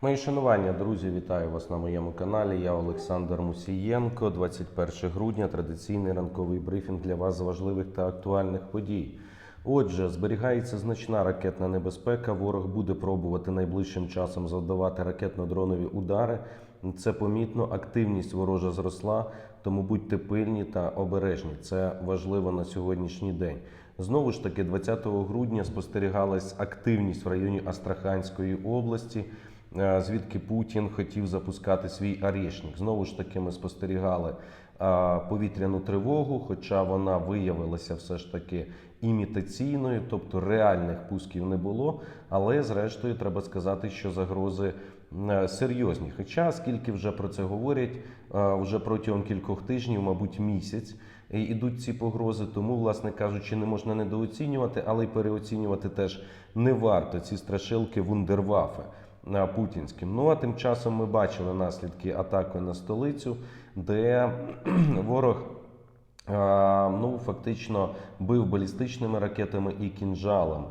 Мої шанування, друзі, вітаю вас на моєму каналі. Я Олександр Мусієнко. 21 грудня. Традиційний ранковий брифінг для вас з важливих та актуальних подій. Отже, зберігається значна ракетна небезпека. Ворог буде пробувати найближчим часом завдавати ракетно-дронові удари. Це помітно. Активність ворожа зросла, тому будьте пильні та обережні. Це важливо на сьогоднішній день. Знову ж таки, 20 грудня спостерігалась активність в районі Астраханської області. Е, Звідки Путін хотів запускати свій арешник. Знову ж таки, ми спостерігали повітряну тривогу, хоча вона виявилася все ж таки імітаційною, тобто реальних пусків не було. Але зрештою треба сказати, що загрози е, серйозні. Хоча, скільки вже про це говорять, е, вже протягом кількох тижнів, мабуть, місяць. Ідуть ці погрози, тому, власне кажучи, не можна недооцінювати, але й переоцінювати теж не варто ці страшилки вундервафи на путінським. Ну а тим часом ми бачили наслідки атаки на столицю, де ворог. Ну, фактично бив балістичними ракетами і кінжалами.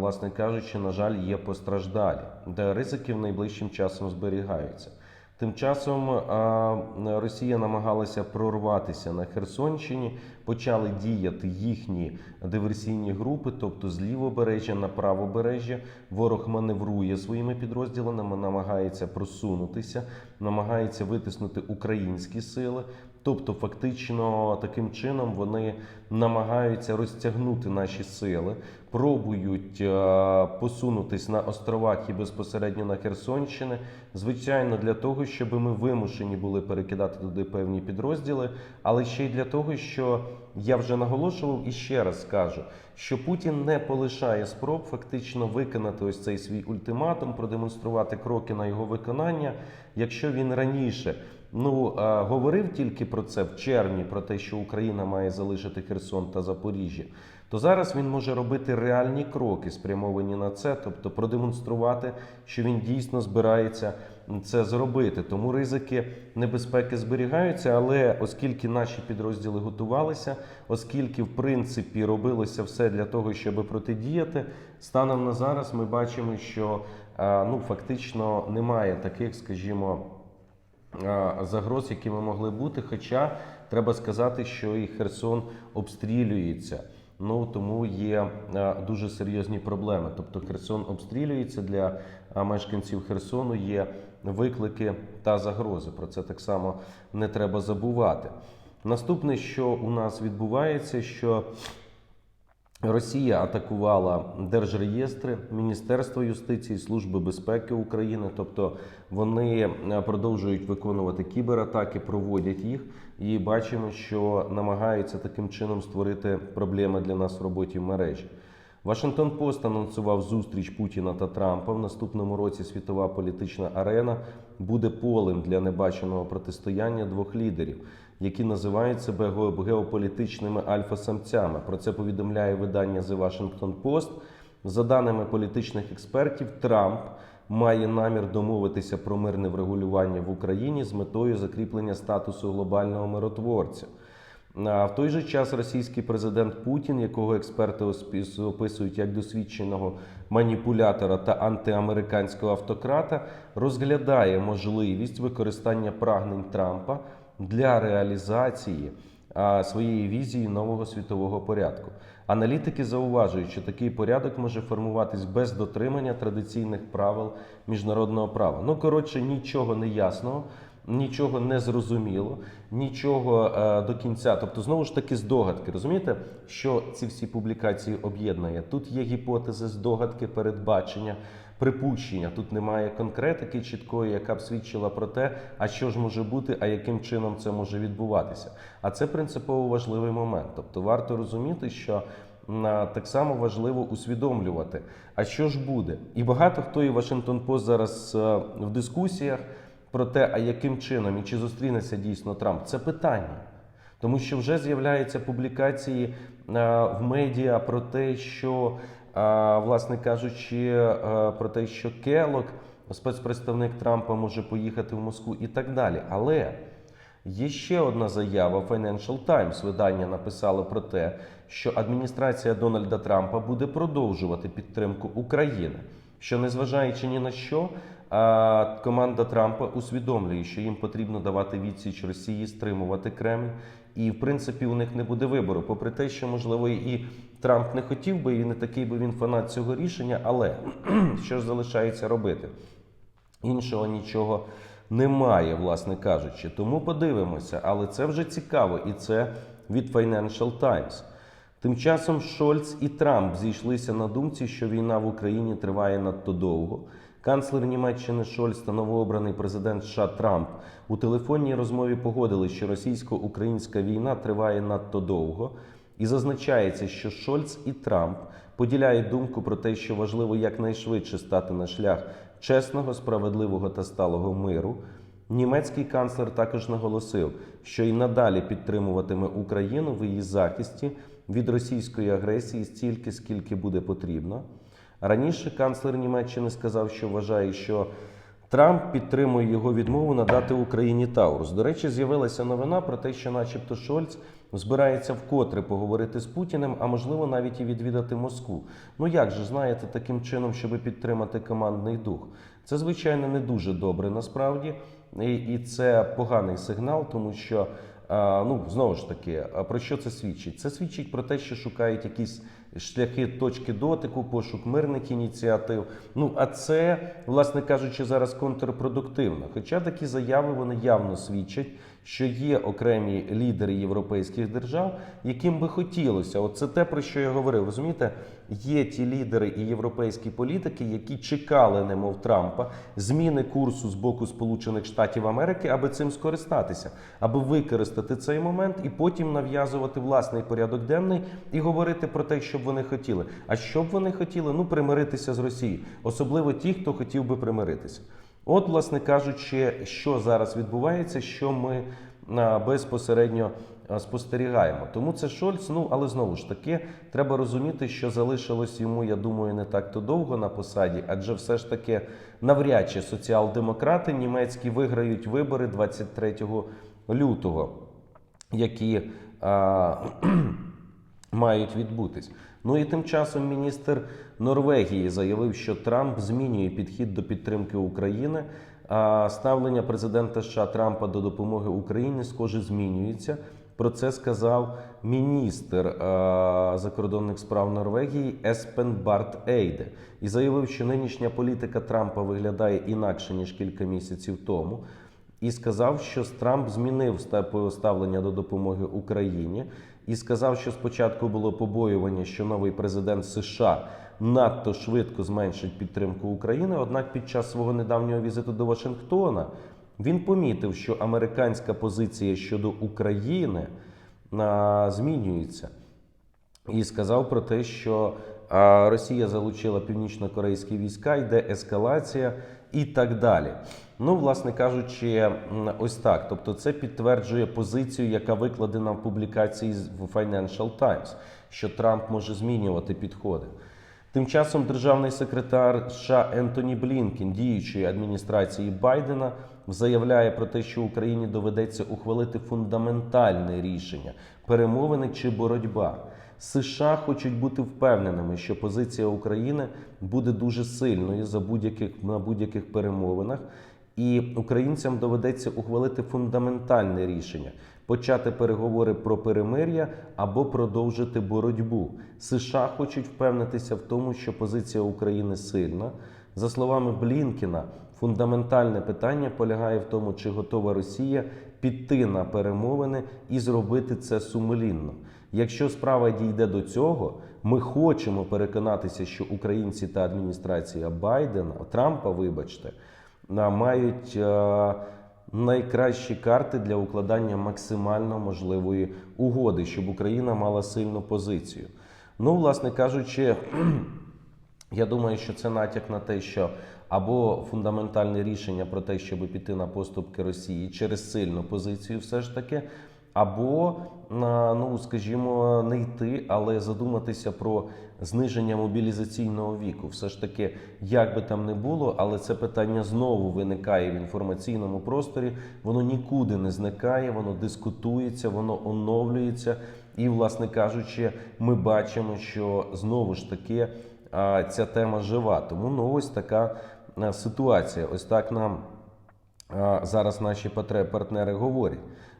Власне кажучи, на жаль, є постраждалі, де ризики в найближчим часом зберігаються. Тим часом Росія намагалася прорватися на Херсонщині, почали діяти їхні диверсійні групи, тобто з лівобережжя на правобережжя. Ворог маневрує своїми підрозділами, намагається просунутися, намагається витиснути українські сили. Тобто, фактично, таким чином вони намагаються розтягнути наші сили, пробують е, посунутись на островах і безпосередньо на Херсонщини. Звичайно, для того, щоб ми вимушені були перекидати туди певні підрозділи, але ще й для того, що я вже наголошував і ще раз скажу, що Путін не полишає спроб фактично виконати ось цей свій ультиматум, продемонструвати кроки на його виконання, якщо він раніше. Ну, говорив тільки про це в червні, про те, що Україна має залишити Херсон та Запоріжжя, то зараз він може робити реальні кроки, спрямовані на це, тобто продемонструвати, що він дійсно збирається це зробити. Тому ризики небезпеки зберігаються. Але оскільки наші підрозділи готувалися, оскільки в принципі робилося все для того, щоб протидіяти, станом на зараз ми бачимо, що ну фактично немає таких, скажімо загроз, які ми могли бути. Хоча треба сказати, що і Херсон обстрілюється. Ну тому є дуже серйозні проблеми. Тобто Херсон обстрілюється для мешканців Херсону. Є виклики та загрози. Про це так само не треба забувати. Наступне, що у нас відбувається, що Росія атакувала держреєстри, Міністерство юстиції, Служби безпеки України. Тобто вони е, продовжують виконувати кібератаки, проводять їх, і бачимо, що намагаються таким чином створити проблеми для нас в роботі в мережі. Вашингтон Пост анонсував зустріч Путіна та Трампа. В наступному році світова політична арена буде полем для небаченого протистояння двох лідерів, які називають себе геополітичними альфа-самцями. Про це повідомляє видання The Washington Post. За даними політичних експертів, Трамп має намір домовитися про мирне врегулювання в Україні з метою закріплення статусу глобального миротворця. А в той же час російський президент Путін, якого експерти описують як досвідченого маніпулятора та антиамериканського автократа, розглядає можливість використання прагнень Трампа для реалізації своєї візії нового світового порядку. Аналітики зауважують, що такий порядок може формуватись без дотримання традиційних правил міжнародного права. Ну коротше, нічого не ясного. Нічого не зрозуміло, нічого е, до кінця. Тобто, знову ж таки, здогадки. Розумієте, що ці всі публікації об'єднує? Тут є гіпотези, здогадки, передбачення, припущення. Тут немає конкретики чіткої, яка б свідчила про те, а що ж може бути, а яким чином це може відбуватися. А це принципово важливий момент. Тобто, варто розуміти, що. Так само важливо усвідомлювати, а що ж буде, і багато хто і Вашингтон Пост зараз е, в дискусіях про те, а яким чином і чи зустрінеться дійсно Трамп, це питання. Тому що вже з'являються публікації е, в медіа про те, що, власне кажучи, е, про те, що Келок, спецпредставник Трампа, може поїхати в Москву і так далі. Але Є ще одна заява Financial Times. Видання написало про те, що адміністрація Дональда Трампа буде продовжувати підтримку України. що незважаючи ні на що, команда Трампа усвідомлює, що їм потрібно давати відсіч Росії, стримувати Кремль. І в принципі у них не буде вибору, попри те, що можливо і Трамп не хотів би, і не такий би він фанат цього рішення, але що ж залишається робити? Іншого нічого немає, власне кажучи. Тому подивимося, але це вже цікаво, і це від Financial Times. Тим часом Шольц і Трамп зійшлися на думці, що війна в Україні триває надто довго. Канцлер Німеччини Шольц та новообраний президент США Трамп у телефонній розмові погодили, що російсько-українська війна триває надто довго, і зазначається, що Шольц і Трамп поділяють думку про те, що важливо якнайшвидше стати на шлях чесного, справедливого та сталого миру. Німецький канцлер також наголосив, що і надалі підтримуватиме Україну в її захисті від російської агресії стільки, скільки буде потрібно. Раніше канцлер Німеччини сказав, що вважає, що Трамп підтримує його відмову надати Україні Таурус. До речі, з'явилася новина про те, що, начебто, Шольц збирається вкотре поговорити з Путіним, а можливо навіть і відвідати Москву. Ну як же знаєте, таким чином, щоб підтримати командний дух? Це звичайно не дуже добре насправді, і, це поганий сигнал, тому що. Ну знову ж таки, а про що це свідчить? Це свідчить про те, що шукають якісь шляхи точки дотику, пошук мирних ініціатив. Ну а це, власне кажучи, зараз контрпродуктивно. Хоча такі заяви вони явно свідчать, що є окремі лідери європейських держав, яким би хотілося. От це те, про що я говорив. Розумієте, є ті лідери і європейські політики, які чекали, немов Трампа, зміни курсу з боку Сполучених Штатів Америки, аби цим скористатися, аби використати цей момент і потім нав'язувати власний порядок денний і говорити про те, що б вони хотіли. А що б вони хотіли? Ну, примиритися з Росією, особливо ті, хто хотів би примиритися. От, власне кажучи, що зараз відбувається, що ми безпосередньо спостерігаємо. Тому це Шольц. Ну але знову ж таки, треба розуміти, що залишилось йому, я думаю, не так то довго на посаді, адже все ж таки навряд чи соціал-демократи німецькі виграють вибори 23 лютого, які а, мають відбутись. Ну і тим часом міністр Норвегії заявив, що Трамп змінює підхід до підтримки України. А ставлення президента США Трампа до допомоги Україні схоже змінюється. Про це сказав міністр а, закордонних справ Норвегії Еспен Барт Ейде і заявив, що нинішня політика Трампа виглядає інакше ніж кілька місяців тому. І сказав, що Трамп змінив ставлення до допомоги Україні, і сказав, що спочатку було побоювання, що новий президент США надто швидко зменшить підтримку України. Однак, під час свого недавнього візиту до Вашингтона він помітив, що американська позиція щодо України змінюється і сказав про те, що Росія залучила північно-корейські війська, йде ескалація і так далі. Ну, власне кажучи, ось так. Тобто, це підтверджує позицію, яка викладена в публікації в Financial Times, що Трамп може змінювати підходи. Тим часом державний секретар США Ентоні Блінкен, діючої адміністрації Байдена, заявляє про те, що Україні доведеться ухвалити фундаментальне рішення перемовини чи боротьба. США хочуть бути впевненими, що позиція України буде дуже сильною за будь-яких на будь-яких перемовинах, і українцям доведеться ухвалити фундаментальне рішення почати переговори про перемир'я або продовжити боротьбу. США хочуть впевнитися в тому, що позиція України сильна. За словами Блінкіна, фундаментальне питання полягає в тому, чи готова Росія піти на перемовини і зробити це сумлінно. Якщо справа дійде до цього, ми хочемо переконатися, що українці та адміністрація Байдена Трампа, вибачте, мають найкращі карти для укладання максимально можливої угоди, щоб Україна мала сильну позицію. Ну, власне кажучи, я думаю, що це натяк на те, що або фундаментальне рішення про те, щоб піти на поступки Росії через сильну позицію, все ж таки, або ну скажімо, не йти, але задуматися про зниження мобілізаційного віку. Все ж таки, як би там не було, але це питання знову виникає в інформаційному просторі. Воно нікуди не зникає, воно дискутується, воно оновлюється. І, власне кажучи, ми бачимо, що знову ж таки ця тема жива. Тому ну ось така ситуація. Ось так нам зараз наші партнери говорять.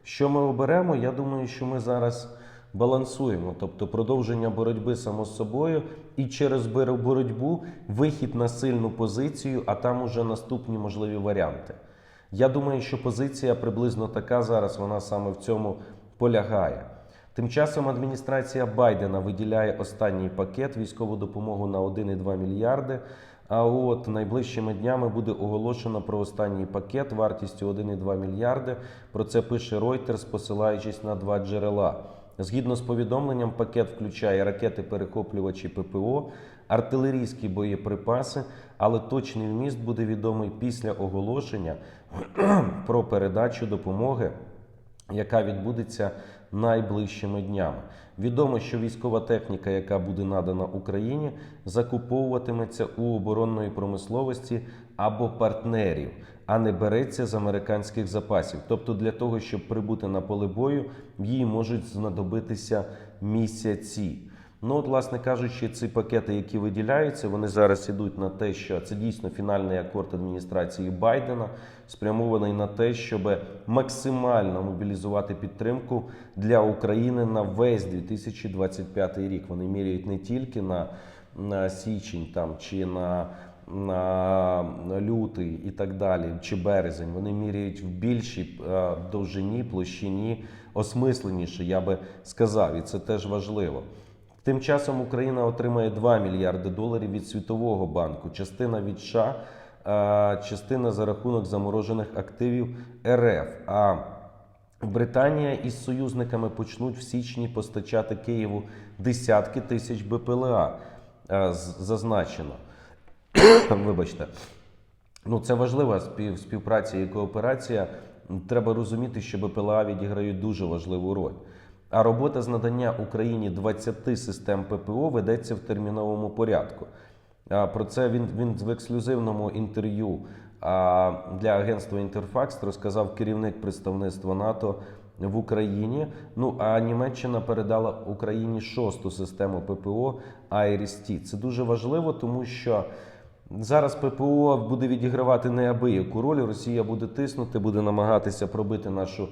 Що ми оберемо? Я думаю, що ми зараз балансуємо, тобто продовження боротьби само з собою, і через боротьбу вихід на сильну позицію, а там уже наступні можливі варіанти. Я думаю, що позиція приблизно така зараз, вона саме в цьому полягає. Тим часом адміністрація Байдена виділяє останній пакет військову допомогу на 1,2 мільярди. А от найближчими днями буде оголошено про останній пакет вартістю 1,2 мільярди. Про це пише Reuters, посилаючись на два джерела. Згідно з повідомленням, пакет включає ракети-перехоплювачі ППО, артилерійські боєприпаси, але точний вміст буде відомий після оголошення про передачу допомоги яка відбудеться найближчими днями. Відомо, що військова техніка, яка буде надана Україні, закуповуватиметься у оборонної промисловості або партнерів, а не береться з американських запасів. Тобто, для того, щоб прибути на поле бою, їй можуть знадобитися місяці. Ну, от, власне кажучи, ці пакети, які виділяються, вони зараз ідуть на те, що це дійсно фінальний акорд адміністрації Байдена, спрямований на те, щоб максимально мобілізувати підтримку для України на весь 2025 рік. Вони міряють не тільки на, на січень там чи на. На лютий і так далі, чи березень, вони міряють в більшій е, довжині, площині, осмисленіше, я би сказав, і це теж важливо. Тим часом Україна отримає 2 мільярди доларів від Світового банку, частина від США, частина за рахунок заморожених активів РФ. А Британія із союзниками почнуть в січні постачати Києву десятки тисяч БПЛА. Зазначено. Вибачте. Ну, це важлива співпраця і кооперація. Треба розуміти, що БПЛА відіграють дуже важливу роль. А робота з надання Україні 20 систем ППО ведеться в терміновому порядку. Про це він, він в ексклюзивному інтерв'ю для агентства Інтерфакс розказав керівник представництва НАТО в Україні. Ну а Німеччина передала Україні шосту систему ППО Айріс-Т. Це дуже важливо, тому що. Зараз ППО буде відігравати неабияку роль. Росія буде тиснути, буде намагатися пробити нашу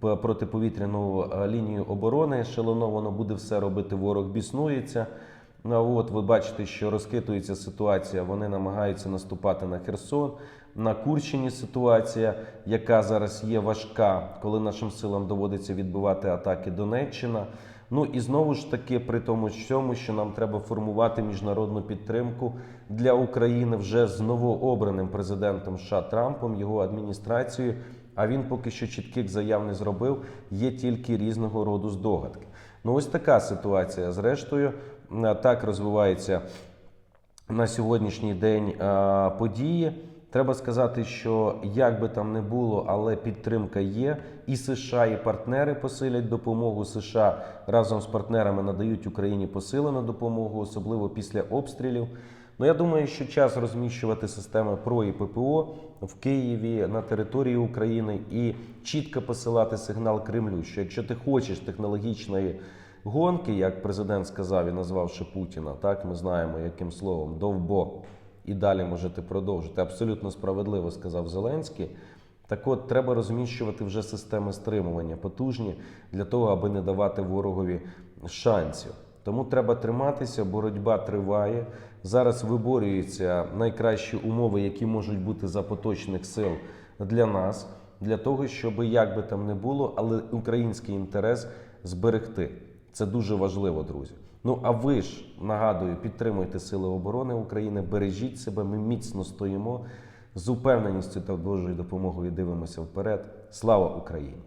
протиповітряну е, лінію оборони. Ешелоновано буде все робити. Ворог біснується. Ну, от ви бачите, що розхитується ситуація. Вони намагаються наступати на Херсон. На Курщині ситуація, яка зараз є важка, коли нашим силам доводиться відбивати атаки Донеччина. Ну і знову ж таки, при тому всьому, що нам треба формувати міжнародну підтримку для України вже з новообраним президентом США Трампом, його адміністрацією. А він поки що чітких заяв не зробив. Є тільки різного роду здогадки. Ну ось така ситуація. Зрештою, е, так розвивається на сьогоднішній день е, події. Треба сказати, що як би там не було, але підтримка є. І США, і партнери посилять допомогу. США разом з партнерами надають Україні посилену допомогу, особливо після обстрілів. Ну я думаю, що час розміщувати системи ПРО і ППО в Києві на території України і чітко посилати сигнал Кремлю, що якщо ти хочеш технологічної гонки, як президент сказав і назвавши Путіна, так ми знаємо, яким словом довбо. І далі можете продовжити. Абсолютно справедливо сказав Зеленський. Так от треба розміщувати вже системи стримування потужні для того, аби не давати ворогові шансів. Тому треба триматися, боротьба триває. Зараз виборюються найкращі умови, які можуть бути за поточних сил для нас, для того, щоб як би там не було, але український інтерес зберегти. Це дуже важливо, друзі. Ну а ви ж нагадую, підтримуйте Сили оборони України, бережіть себе. Ми міцно стоїмо з упевненістю та Божою допомогою дивимося вперед. Слава Україні!